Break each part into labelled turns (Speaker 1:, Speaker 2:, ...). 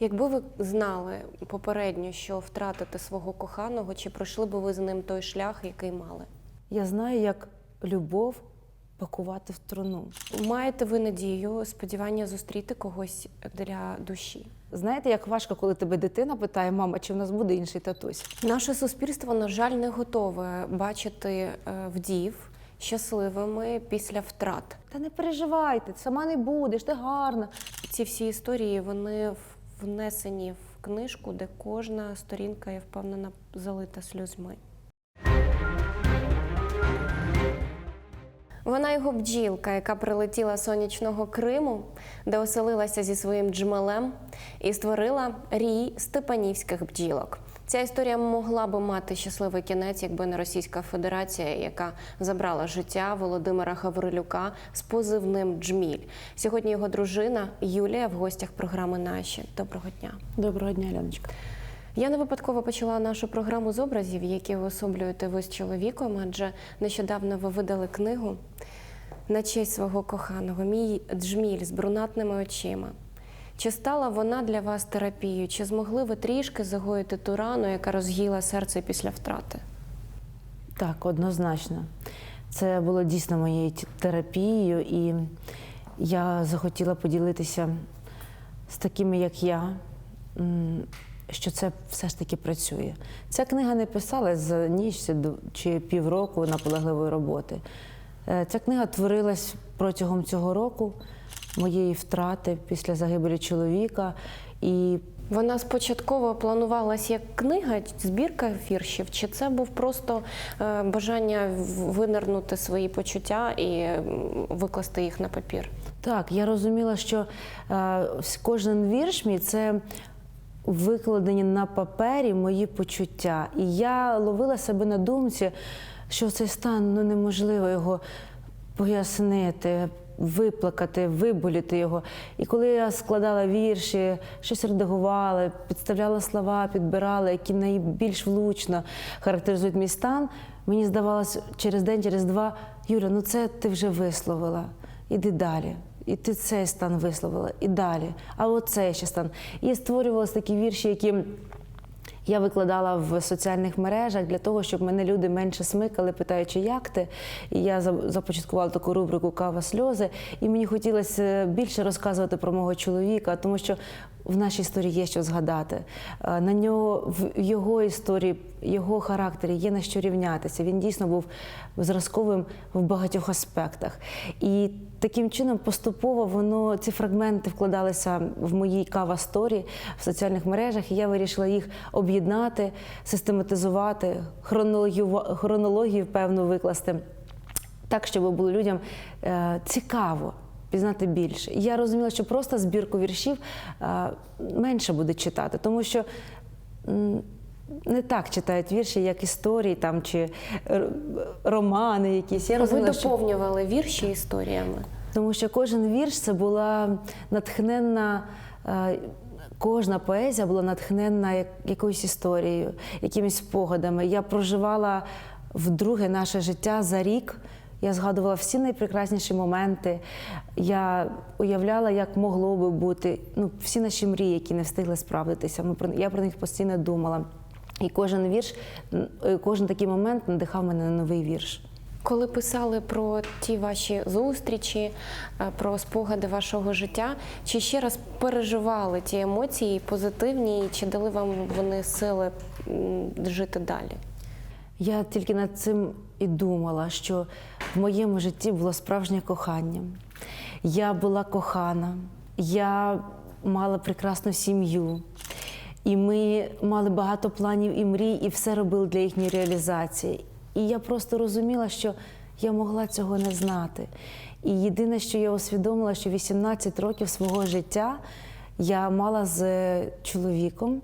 Speaker 1: Якби ви знали попередньо, що втратите свого коханого, чи пройшли би ви з ним той шлях, який мали?
Speaker 2: Я знаю, як любов пакувати в труну.
Speaker 1: Маєте ви надію, сподівання зустріти когось для душі?
Speaker 2: Знаєте, як важко, коли тебе дитина питає, мама, чи в нас буде інший татусь?
Speaker 1: Наше суспільство, на жаль, не готове бачити е, вдів щасливими після втрат.
Speaker 2: Та не переживайте, сама не будеш, ти гарна.
Speaker 1: Ці всі історії вони в- внесені в книжку, де кожна сторінка, я впевнена, залита сльозьми. Вона його бджілка, яка прилетіла з сонячного Криму, де оселилася зі своїм джмелем і створила рій степанівських бджілок. Ця історія могла би мати щасливий кінець, якби не Російська Федерація, яка забрала життя Володимира Гаврилюка з позивним Джміль. Сьогодні його дружина Юлія в гостях програми Наші. Доброго дня.
Speaker 2: Доброго дня, Леночка.
Speaker 1: Я не випадково почала нашу програму з образів, які уособлюєте ви з чоловіком, адже нещодавно ви видали книгу на честь свого коханого, мій джміль з брунатними очима. Чи стала вона для вас терапією? Чи змогли ви трішки загоїти ту рану, яка роз'їла серце після втрати?
Speaker 2: Так, однозначно. Це було дійсно моєю терапією, і я захотіла поділитися з такими, як я, що це все ж таки працює. Ця книга не писалась за ніч чи півроку наполегливої роботи. Е, Ця книга творилась протягом цього року, моєї втрати після загибелі чоловіка. І
Speaker 1: Вона спочатку планувалась як книга, збірка віршів, чи це був просто е, бажання винирнути свої почуття і викласти їх на папір?
Speaker 2: Так, я розуміла, що е, кожен вірш мій це викладені на папері мої почуття. І я ловила себе на думці, що цей стан ну, неможливо його пояснити, виплакати, виболіти його. І коли я складала вірші, щось редагувала, підставляла слова, підбирала, які найбільш влучно характеризують мій стан, мені здавалося через день, через два, Юля, ну це ти вже висловила. Іди далі. І ти цей стан висловила, і далі. А оцей ще стан. І створювалися такі вірші, які я викладала в соціальних мережах для того, щоб мене люди менше смикали, питаючи, як ти. І я за- започаткувала таку рубрику Кава сльози. І мені хотілося більше розказувати про мого чоловіка, тому що в нашій історії є що згадати. Е, На нього в його історії, його характері є на що рівнятися. Він дійсно був зразковим в багатьох аспектах. І таким чином поступово воно ці фрагменти вкладалися в моїй кава сторі в соціальних мережах, і я вирішила їх об'єднати, систематизувати, хронологію, хронологію певну викласти так, щоб було людям е, цікаво. Пізнати більше. Я розуміла, що просто збірку віршів е, менше буде читати, тому що не так читають вірші, як історії там, чи романи якісь. Я
Speaker 1: Ви
Speaker 2: розуміла, що...
Speaker 1: доповнювали вірші історіями.
Speaker 2: Тому що кожен вірш це була натхненна. е, Кожна поезія була натхненна якоюсь історією, якимись спогадами. Я проживала вдруге наше життя за рік. Я згадувала всі найпрекрасніші моменти. Я уявляла, як могло би бути ну, всі наші мрії, які не встигли справдитися. Ми про я про них постійно думала. І кожен вірш, е, кожен такий момент надихав мене на новий вірш.
Speaker 1: Коли писали про ті ваші зустрічі, е, про спогади вашого життя, чи ще раз переживали ті емоції позитивні, і чи дали вам вони сили жити далі?
Speaker 2: Я тільки над цим і думала, що в моєму житті було справжнє кохання. Я була кохана, я мала прекрасну сім'ю, і ми мали багато планів і мрій, і все робили для їхньої реалізації. І я просто розуміла, що я могла цього не знати. І єдине, що я усвідомила, що 18 років свого життя я мала з е, чоловіком,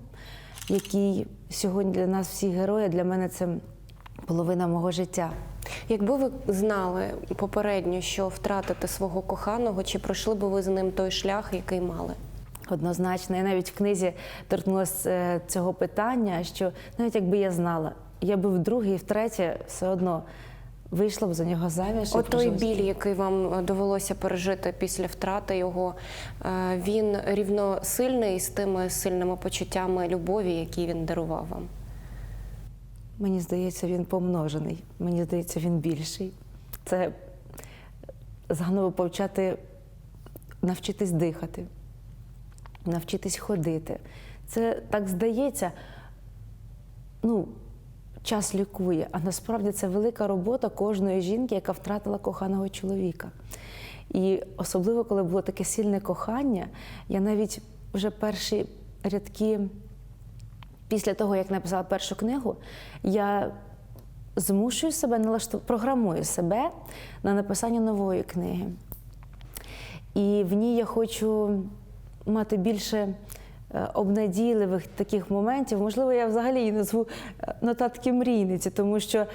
Speaker 2: який сьогодні для нас всіх герой, а для мене це половина мого життя.
Speaker 1: Якби ви знали попередньо, що втратите свого коханого, чи пройшли би ви з ним той шлях, який мали?
Speaker 2: Однозначно, я навіть в книзі торкнулася е, цього питання, що навіть якби я знала, я би вдруге і втретє все одно вийшла б за нього заміж.
Speaker 1: От той біль, який вам е, довелося пережити після втрати його, е, він рівносильний з тими сильними почуттями любові, які він дарував вам.
Speaker 2: Мені здається, він помножений. Мені здається, він більший. Це заново повчати, навчитись дихати, навчитись ходити. Це так здається, ну, час лікує, а насправді це велика робота кожної жінки, яка втратила коханого чоловіка. І особливо, коли було таке сильне кохання, я навіть вже перші рядки після того, як написала першу книгу, я змушую себе налашту... програмую себе на написання нової книги. І в ній я хочу мати більше е, обнадійливих таких моментів. Можливо, я взагалі її назву е, нотатки мрійниці, тому що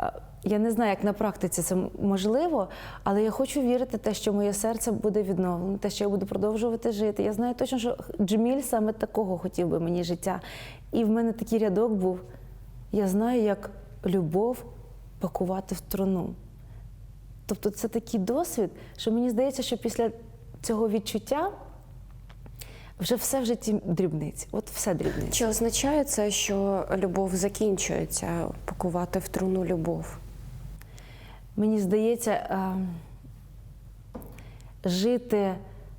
Speaker 2: е, я не знаю, як на практиці це можливо, але я хочу вірити те, що моє серце буде відновлено, те, що я буду продовжувати жити. Я знаю точно, що Джміль саме такого хотів би мені життя. І в мене такий рядок був: я знаю, як любов пакувати в труну. Тобто це такий досвід, що мені здається, що після цього відчуття вже все в житті дрібниці. От все дрібниці.
Speaker 1: Чи означає це, що любов закінчується, пакувати в труну любов?
Speaker 2: Мені здається, жити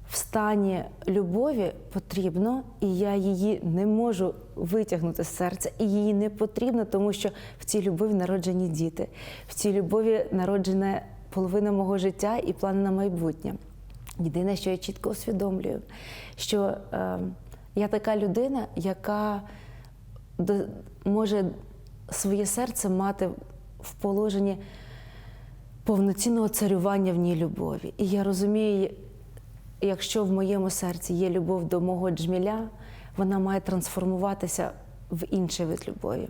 Speaker 2: в стані любові потрібно, і я її не можу витягнути з серця, і її не потрібно, тому що в цій любові народжені діти, в цій любові народжена половина мого життя і плани на майбутнє. Єдине, що я чітко усвідомлюю, що е, я така людина, яка може своє серце мати в положенні повноцінного царювання в ній любові. І я розумію, якщо в моєму серці є любов до мого джміля, вона має трансформуватися в інший вид любові.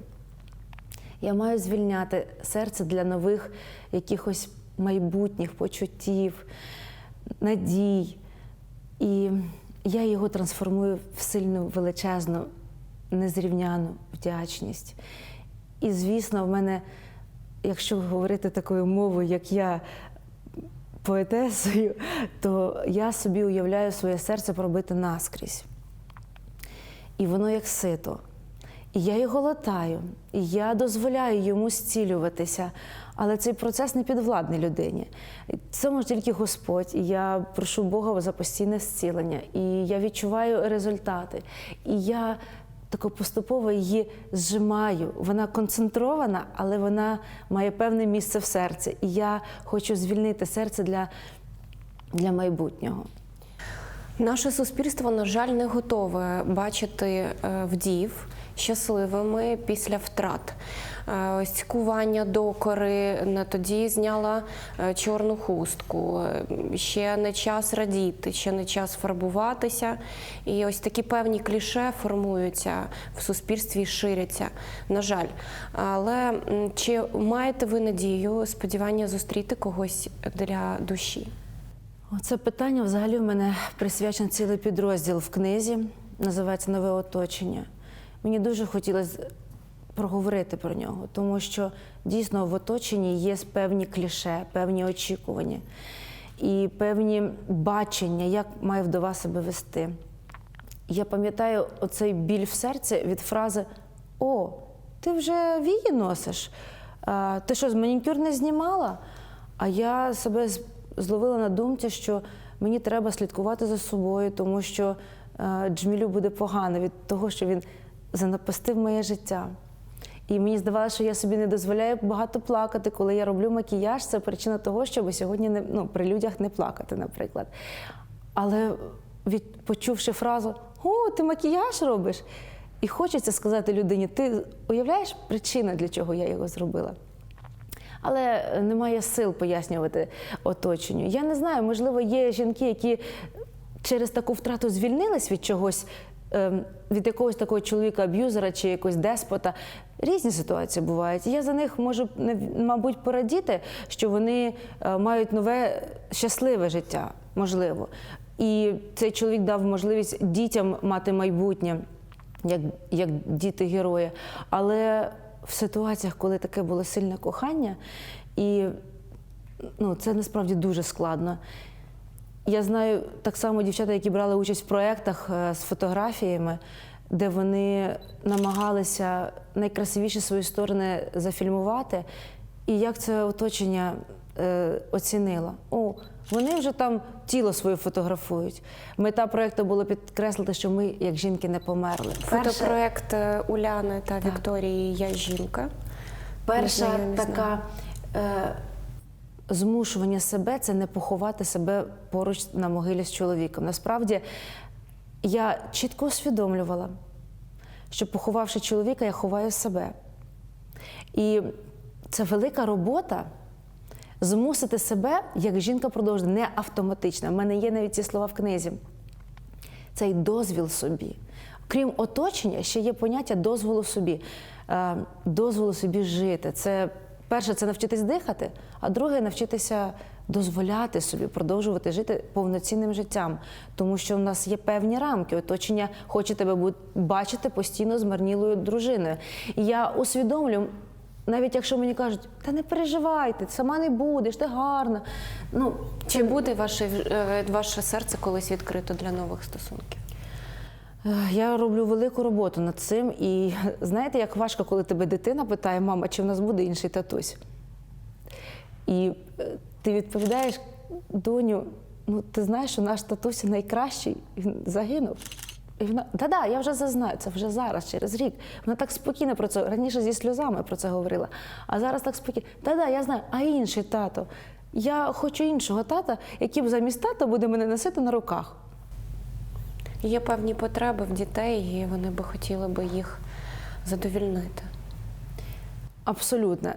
Speaker 2: Я маю звільняти серце для нових якихось майбутніх почуттів, надій. І я його трансформую в сильну, величезну, незрівняну вдячність. І, звісно, в мене, якщо говорити такою мовою, як я поетесою, то я собі уявляю своє серце пробити наскрізь. І воно як сито. І я його латаю, і я дозволяю йому зцілюватися. Але цей процес не підвладний людині. Це може тільки Господь. І я прошу Бога за постійне зцілення. І я відчуваю результати. І я тако поступово її зжимаю. Вона концентрована, але вона має певне місце в серці. І я хочу звільнити серце для, для майбутнього.
Speaker 1: Наше суспільство, на жаль, не готове бачити е, вдів щасливими після втрат. Е, докори тоді зняла е, чорну хустку. Е, Ще не час радіти, ще не час фарбуватися. І ось такі певні кліше формуються в суспільстві і ширяться. На жаль. Але чи маєте ви надію, сподівання зустріти когось для душі?
Speaker 2: Це питання взагалі в мене присвячений цілий підрозділ в книзі, називається Нове оточення. Мені дуже хотілося проговорити про нього, тому що дійсно в оточенні є певні кліше, певні очікування і певні бачення, як має вдова себе вести. Я пам'ятаю оцей біль в серці від фрази О, ти вже вії носиш. Ти що, з манікюр не знімала? А я себе зловила на думці, що мені треба слідкувати за собою, тому що е, Джмілю буде погано від того, що він занапастив моє життя. І мені здавалося, що я собі не дозволяю багато плакати, коли я роблю макіяж. Це причина того, щоб сьогодні не ну, при людях не плакати, наприклад. Але від, почувши фразу О, ти макіяж робиш, і хочеться сказати людині, ти уявляєш причину, для чого я його зробила? Але немає сил пояснювати оточенню. Я не знаю, можливо, є жінки, які через таку втрату звільнились від чогось, ем, від якогось такого чоловіка-аб'юзера чи якогось деспота. Різні ситуації бувають. Я за них можу мабуть порадіти, що вони е, мають нове щасливе життя, можливо. І цей чоловік дав можливість дітям мати майбутнє, як, як діти герої. Але в ситуаціях, коли таке було сильне кохання, І ну, це насправді дуже складно. Я знаю так само дівчата, які брали участь в проєктах е, з фотографіями, де вони намагалися найкрасивіші свої сторони зафільмувати, і як це оточення е, оцінило. О, вони вже там тіло своє фотографують. Мета проєкту було підкреслити, що ми, як жінки, не померли.
Speaker 1: Фотопроект е, Уляни та Вікторії Я жінка.
Speaker 2: Перша така е, змушування себе це не поховати себе поруч на могилі з чоловіком. Насправді я чітко усвідомлювала, що поховавши чоловіка, я ховаю себе. І це велика робота змусити себе, як жінка продовжує, не автоматично. У мене є навіть ці слова в книзі цей дозвіл собі. Крім оточення, ще є поняття дозволу собі, Е, дозволу собі жити. Це перше, це навчитись дихати, а друге навчитися дозволяти собі продовжувати жити повноцінним життям, тому що в нас є певні рамки. Оточення хоче тебе бачити постійно змарнілою дружиною. І я усвідомлю. Навіть якщо мені кажуть, та не переживай, ти сама не будеш, ти гарна. Ну,
Speaker 1: Чи буде ваше, е, ваше серце колись відкрито для нових стосунків?
Speaker 2: Е, Я роблю велику роботу над цим, і знаєте, як важко, коли тебе дитина питає, мама, чи в нас буде інший татусь? І е, ти відповідаєш, доню, ну ти знаєш, що наш татусь найкращий, він загинув. І вона, да-да, я вже зазнаю, це вже зараз, через рік. Вона так спокійно про це, раніше зі сльозами про це говорила, а зараз так спокійно. Да-да, я знаю, а інший тато. Я хочу іншого тата, який б замість тата буде мене носити на руках.
Speaker 1: Є певні потреби в дітей, і вони би хотіли би їх задовільнити.
Speaker 2: Абсолютно.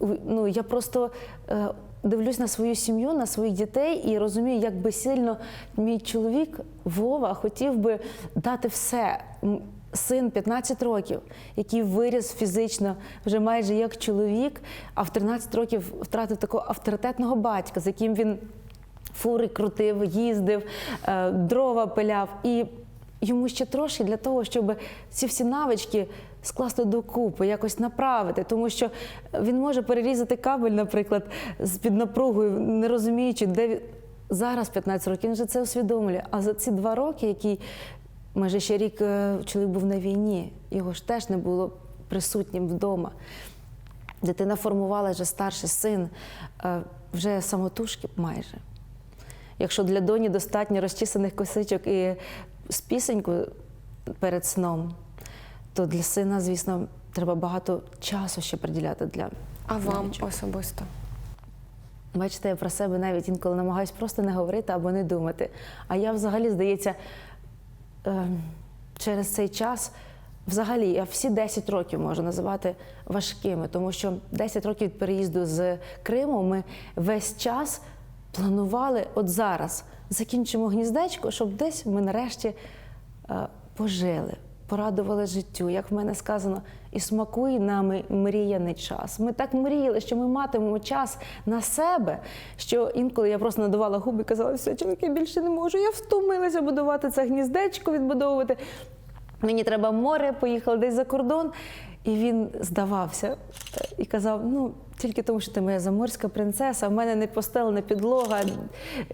Speaker 2: Ну, я просто е, дивлюсь на свою сім'ю, на своїх дітей і розумію, як би сильно мій чоловік Вова хотів би дати все. Син 15 років, який виріс фізично вже майже як чоловік, а в 13 років втратив такого авторитетного батька, з яким він фури крутив, їздив, е, дрова пиляв. І йому ще трошки для того, щоб ці всі навички скласти докупи, якось направити, тому що він може перерізати кабель, наприклад, з під напругою, не розуміючи, де він... зараз 15 років, він вже це усвідомлює. А за ці два роки, які майже ще рік е, чоловік був на війні, його ж теж не було присутнім вдома. Дитина формувала вже старший син, е, вже самотужки майже. Якщо для доні достатньо розчісаних косичок і з пісенькою перед сном, то для сина, звісно, треба багато часу ще приділяти для.
Speaker 1: А вам особисто?
Speaker 2: Бачите, я про себе навіть інколи намагаюсь просто не говорити або не думати. А я взагалі, здається, ем, через цей час, взагалі, я всі 10 років можу називати важкими, тому що 10 років від переїзду з Криму ми весь час планували от зараз. Закінчимо гніздечко, щоб десь ми нарешті е, пожили, порадували життю. Як в мене сказано, і смакує нами мріяний час. Ми так мріяли, що ми матимемо час на себе, що інколи я просто надувала губи і казала, все, чоловік, я більше не можу. Я втомилася будувати це гніздечко, відбудовувати. Мені треба море, поїхала десь за кордон. І він здавався і казав: ну, тільки тому, що ти моя заморська принцеса, в мене не постелена підлога,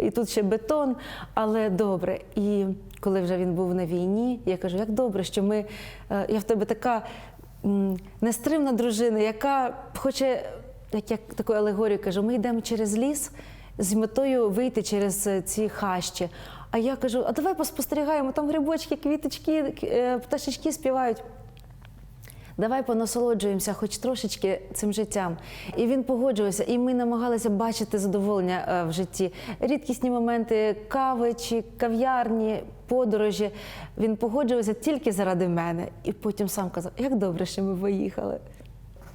Speaker 2: і тут ще бетон, але добре. І коли вже він був на війні, я кажу, як добре, що ми, е, я в тебе така нестримна дружина, яка хоче, як я таку алегорію кажу, ми йдемо через ліс з метою вийти через е, ці хащі. А я кажу, а давай поспостерігаємо, там грибочки, квіточки, е, пташечки співають. Давай понасолоджуємося хоч трошечки цим життям. І він погоджувався, і ми намагалися бачити задоволення е, в житті. Рідкісні моменти кави чи кав'ярні, подорожі. Він погоджувався тільки заради мене. І потім сам казав, як добре, що ми поїхали.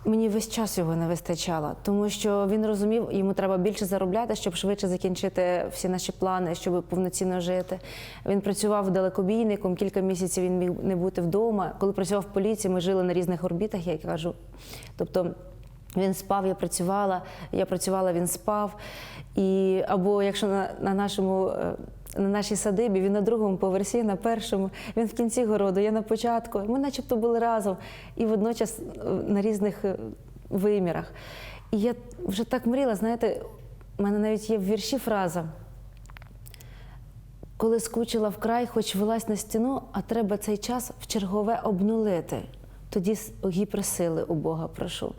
Speaker 2: Мені весь час його не вистачало, тому що він розумів, йому треба більше заробляти, щоб швидше закінчити всі наші плани, щоб повноцінно жити. Він працював далекобійником, кілька місяців він міг не бути вдома. Коли працював в поліції, ми жили на різних орбітах, я кажу. Тобто він спав, я працювала, я працювала, він спав. І, або якщо на, на нашому. е, На нашій садибі, він на другому поверсі, на першому, він в кінці городу, я на початку. Ми начебто були разом і водночас е, на різних е, вимірах. І я вже так мріяла, знаєте, у мене навіть є в вірші фраза. Коли скучила вкрай, хоч вилазь на стіну, а треба цей час в чергове обнулити. Тоді гіперсили у Бога прошу.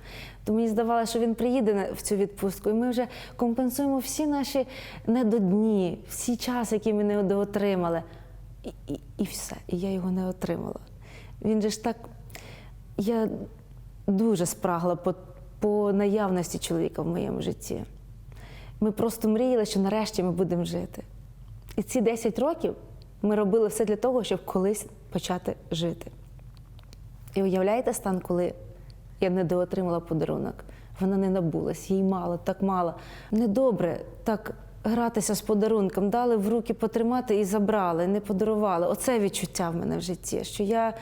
Speaker 2: То мені здавалося, що він приїде в цю відпустку, і ми вже компенсуємо всі наші недодні, всі час, які ми не отримали. І, і, і все. І я його не отримала. Він же ж так. Я дуже спрагла по, по наявності чоловіка в моєму житті. Ми просто мріяли, що нарешті ми будемо жити. І ці 10 років ми робили все для того, щоб колись почати жити. І уявляєте стан, коли я недоотримала подарунок. Вона не набулась, їй мало, так мало. Недобре так гратися з подарунком, дали в руки потримати і забрали, не подарували. Оце відчуття в мене в житті, що я,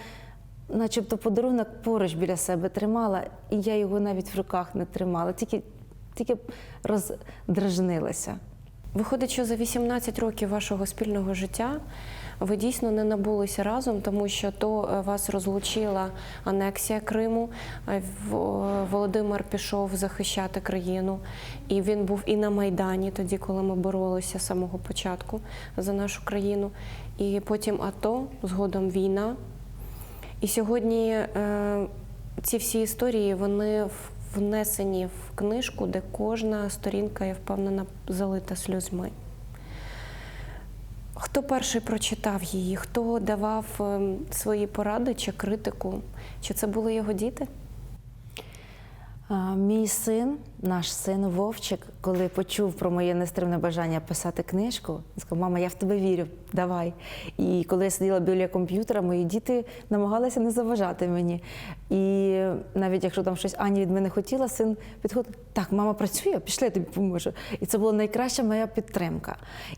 Speaker 2: начебто, подарунок поруч біля себе тримала, і я його навіть в руках не тримала, тільки, тільки роздражнилася.
Speaker 1: Виходить, що за 18 років вашого спільного життя ви дійсно не набулися разом, тому що то е, вас розлучила анексія Криму. е, е, Володимир пішов захищати країну, і він був і на Майдані, тоді, коли ми боролися з самого початку за нашу країну. І потім АТО, згодом війна. І сьогодні е, ці всі історії вони внесені в книжку, де кожна сторінка, я впевнена, залита сльозьми. Хто перший прочитав її? Хто давав ем, свої поради чи критику? Чи це були його діти?
Speaker 2: Мій син, наш син Вовчик, коли почув про моє нестримне бажання писати книжку, сказав, мама, я в тебе вірю, давай. І коли я сиділа біля комп'ютера, мої діти намагалися не заважати мені. І навіть якщо там щось Аня від мене хотіла, син підходив, так, мама працює, пішли, я тобі поможу. І це була найкраща моя підтримка.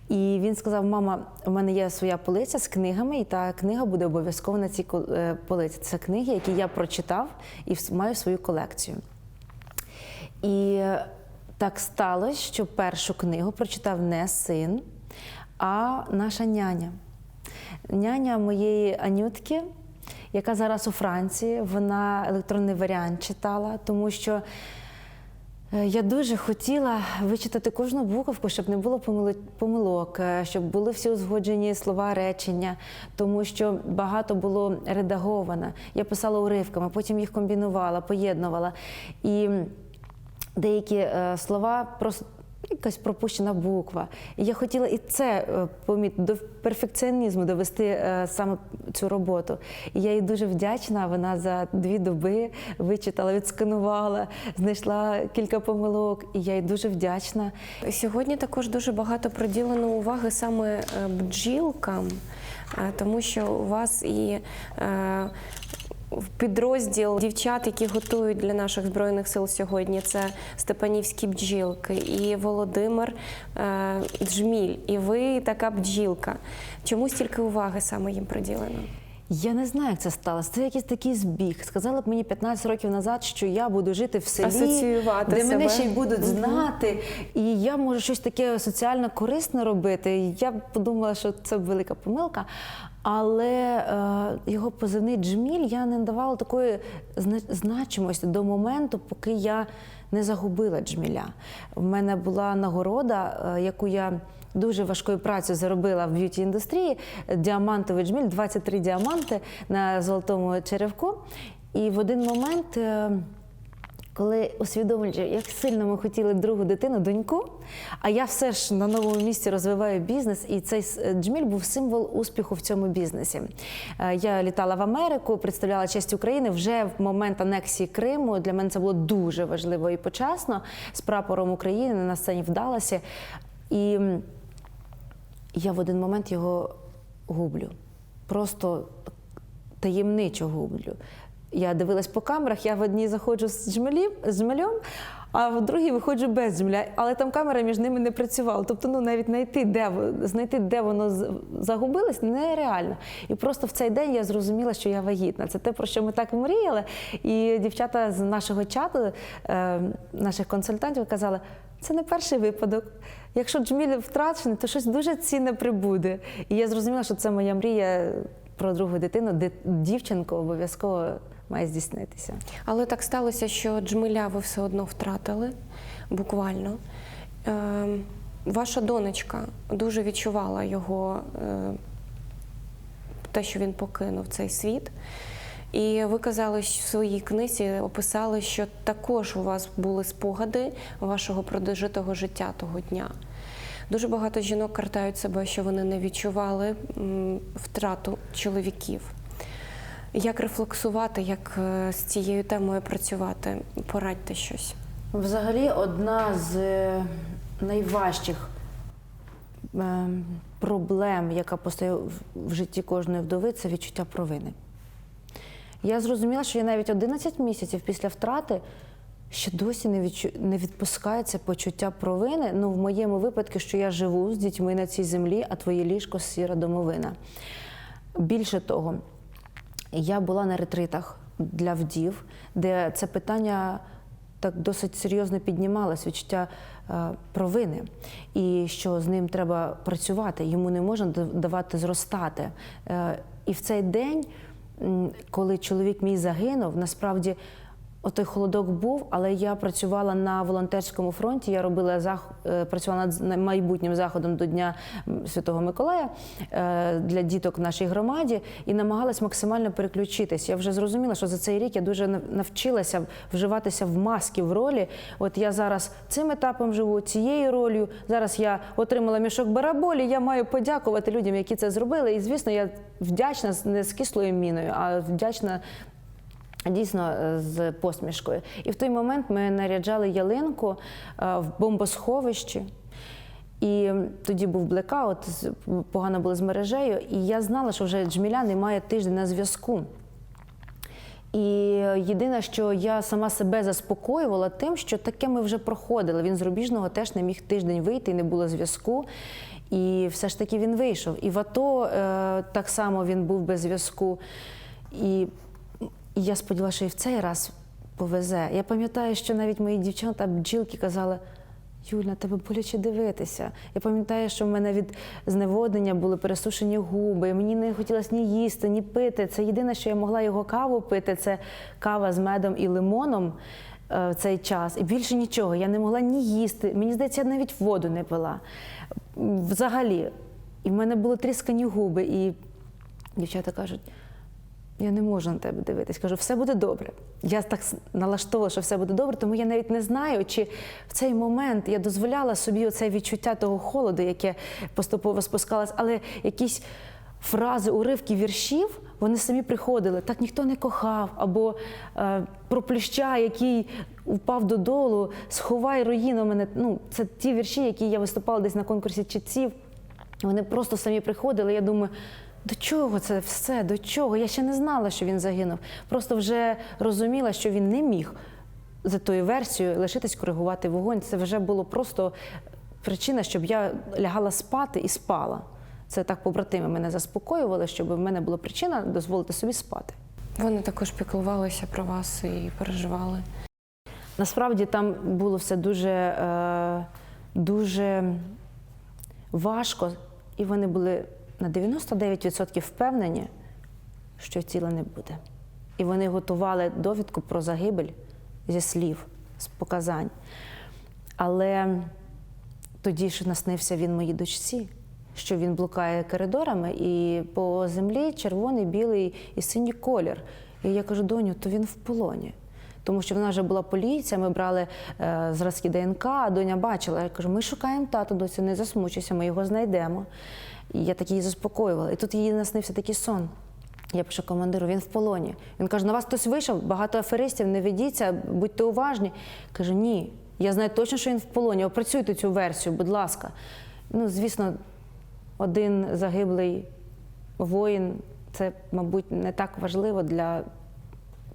Speaker 2: І він сказав: мама, у мене є своя полиця з книгами, і та книга буде обов'язково на цій е, полиці. Це книги, які я прочитав і маю свою колекцію. І так сталося, що першу книгу прочитав не син, а наша няня. Няня моєї Анютки, яка зараз у Франції, вона електронний варіант читала, тому що е, я дуже хотіла вичитати кожну буковку, щоб не було помилок, е, щоб були всі узгоджені слова речення, тому що багато було редаговано. Я писала уривками, потім їх комбінувала, поєднувала. І деякі е, слова просто. Якась пропущена буква. І я хотіла і це е, поміт до перфекціонізму довести е, саме цю роботу. І я їй дуже вдячна. Вона за дві доби вичитала, відсканувала, знайшла кілька помилок. І я їй дуже вдячна.
Speaker 1: Сьогодні також дуже багато приділено уваги саме бджілкам, тому що у вас і в підрозділ дівчат, які готують для наших збройних сил сьогодні, це Степанівські бджілки, і Володимир е, Джміль, і ви така бджілка. Чому стільки уваги саме їм приділено?
Speaker 2: Я не знаю, як це сталося. Це якийсь такий збіг. Сказали б мені 15 років назад, що я буду жити в селі, де мене
Speaker 1: себе.
Speaker 2: ще й будуть знати, і я можу щось таке соціально корисне робити. Я подумала, що це велика помилка. Але е, його позивний Джміль я не давала такої значимості до моменту, поки я не загубила Джміля. В мене була нагорода, е, яку я дуже важкою працею заробила в б'юті індустрії. Діамантовий джміль, 23 діаманти на золотому черевку. І в один момент. е, коли усвідомлюючи, як сильно ми хотіли другу дитину, доньку, а я все ж на новому місці розвиваю бізнес, і цей джміль був символ успіху в цьому бізнесі. Е, Я літала в Америку, представляла честь України вже в момент анексії Криму. Для мене це було дуже важливо і почасно з прапором України на сцені в Далласі. І я в один момент його гублю. Просто таємничо гублю. Я дивилась по камерах, я в одній заходжу з джмелем, з джмелем, а в другій виходжу без джмеля. Але там камера між ними не працювала. Тобто, ну навіть знайти, де знайти, де воно загубилось, нереально. І просто в цей день я зрозуміла, що я вагітна. Це те, про що ми так мріяли. І дівчата з нашого чату, е, наших консультантів, казали. Це не перший випадок. Якщо джміль втрачений, то щось дуже цінне прибуде. І я зрозуміла, що це моя мрія про другу дитину, дівчинку обов'язково має здійснитися.
Speaker 1: Але так сталося, що Джмеля ви все одно втратили, буквально. Е, ваша донечка дуже відчувала його, е, те, що він покинув цей світ. І ви казали що в своїй книзі, описали, що також у вас були спогади вашого продожитого життя того дня. Дуже багато жінок картають себе, що вони не відчували втрату чоловіків. Як рефлексувати, як е, з цією темою працювати? Порадьте щось.
Speaker 2: Взагалі, одна з е, найважчих е, проблем, яка постає в житті кожної вдови, це відчуття провини. Я зрозуміла, що я навіть 11 місяців після втрати ще досі не, відчу... не відпускає це почуття провини. Ну, в моєму випадку, що я живу з дітьми на цій землі, а твоє ліжко сіра домовина. Більше того, я була на ретритах для вдів, де це питання так досить серйозно піднімалось, відчуття е, провини, і що з ним треба працювати, йому не можна давати зростати. Е, і в цей день, коли чоловік мій загинув, насправді. Отой холодок був, але я працювала на волонтерському фронті. Я робила зах... е, працювала над майбутнім заходом до Дня Святого Миколая е, для діток в нашій громаді і намагалась максимально переключитись. Я вже зрозуміла, що за цей рік я дуже навчилася вживатися в маски в ролі. От я зараз цим етапом живу, цією ролью. Зараз я отримала мішок бараболі. Я маю подякувати людям, які це зробили. І звісно, я вдячна не з кислою міною, а вдячна Дійсно, е, з посмішкою. І в той момент ми наряджали ялинку е, в бомбосховищі. І тоді був блекаут, погано було з мережею, і я знала, що вже Джміля не має тиждень на зв'язку. І єдине, що я сама себе заспокоювала тим, що таке ми вже проходили. Він з рубіжного теж не міг тиждень вийти, і не було зв'язку. І все ж таки він вийшов. І в АТО е, так само він був без зв'язку. І і я сподівалася, що і в цей раз повезе. Я пам'ятаю, що навіть мої дівчата бджілки казали. Юль, на тебе боляче дивитися. Я пам'ятаю, що в мене від зневоднення були пересушені губи. Мені не хотілося ні їсти, ні пити. Це єдине, що я могла його каву пити, це кава з медом і лимоном е, в цей час. І більше нічого. Я не могла ні їсти. Мені здається, я навіть воду не пила. Взагалі. І в мене були тріскані губи. І дівчата кажуть. Я не можу на тебе дивитись. Кажу, все буде добре. Я так налаштовувала, що все буде добре, тому я навіть не знаю, чи в цей момент я дозволяла собі оце відчуття того холоду, яке поступово спускалось, але якісь фрази, уривки віршів, вони самі приходили. Так ніхто не кохав, або е, про плюща, який упав додолу, сховай руїну мене. Ну, це ті вірші, які я виступала десь на конкурсі читців. Вони просто самі приходили. Я думаю, до чого це все? До чого? Я ще не знала, що він загинув. Просто вже розуміла, що він не міг за тою версією лишитись коригувати вогонь. Це вже було просто причина, щоб я лягала спати і спала. Це так побратими мене заспокоювали, щоб в мене була причина дозволити собі спати.
Speaker 1: Вони також піклувалися про вас і переживали.
Speaker 2: Насправді там було все дуже, е, дуже важко, і вони були на 99% впевнені, що тіла не буде. І вони готували довідку про загибель зі слів, з показань. Але тоді ж наснився він моїй дочці, що він блукає коридорами, і по землі червоний, білий і синій колір. І я кажу, доню, то він в полоні. Тому що вона вже була поліція, ми брали е, зразки ДНК, а доня бачила. Я кажу, ми шукаємо тату, доцю, не засмучуйся, ми його знайдемо. І я так її заспокоювала. І тут їй наснився такий сон. Я пишу командиру, він в полоні. Він каже: на вас хтось вийшов, багато аферистів, не ведіться, будьте уважні. Каже, ні, я знаю точно, що він в полоні. Опрацюйте цю версію, будь ласка. Ну, звісно, один загиблий воїн це, мабуть, не так важливо для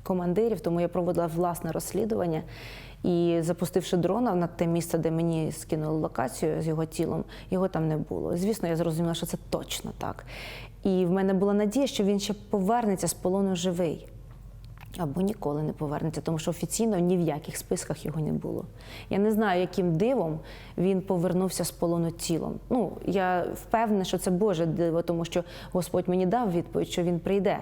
Speaker 2: командирів, тому я проводила власне розслідування. І запустивши дрона на те місце, де мені скинули локацію з його тілом, його там не було. Звісно, я зрозуміла, що це точно так. І в мене була надія, що він ще повернеться з полону живий. Або ніколи не повернеться, тому що офіційно ні в яких списках його не було. Я не знаю, яким дивом він повернувся з полону тілом. Ну, я впевнена, що це Боже диво, тому що Господь мені дав відповідь, що він прийде.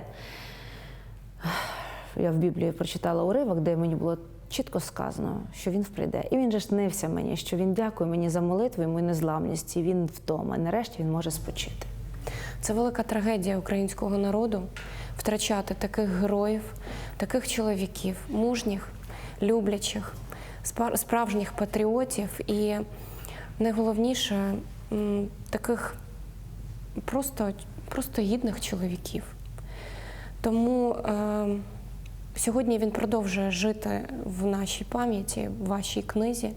Speaker 2: я в Біблії прочитала уривок, де мені було чітко сказано, що він прийде. І він же снився мені, що він дякує мені за молитву і мою незламність, і він вдома. Нарешті він може спочити.
Speaker 1: Це велика трагедія українського народу втрачати таких героїв, таких чоловіків, мужніх, люблячих, справжніх патріотів і найголовніше таких просто, просто гідних чоловіків. Тому е, сьогодні він продовжує жити в нашій пам'яті, в вашій книзі.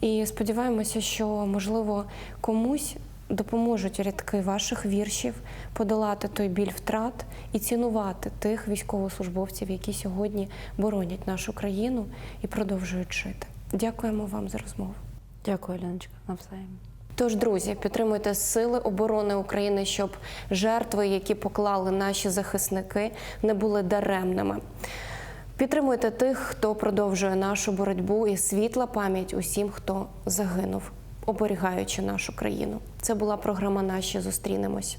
Speaker 1: І сподіваємося, що можливо комусь допоможуть рядки ваших віршів подолати той біль втрат і цінувати тих військовослужбовців, які сьогодні боронять нашу країну і продовжують жити. Дякуємо вам за розмову.
Speaker 2: Дякую, Леночка, навзаєм.
Speaker 1: Тож, друзі, підтримуйте сили оборони України, щоб жертви, які поклали наші захисники, не були даремними. Підтримуйте тих, хто продовжує нашу боротьбу і світла пам'ять усім, хто загинув, оберігаючи нашу країну. Це була програма Наші зустрінемось.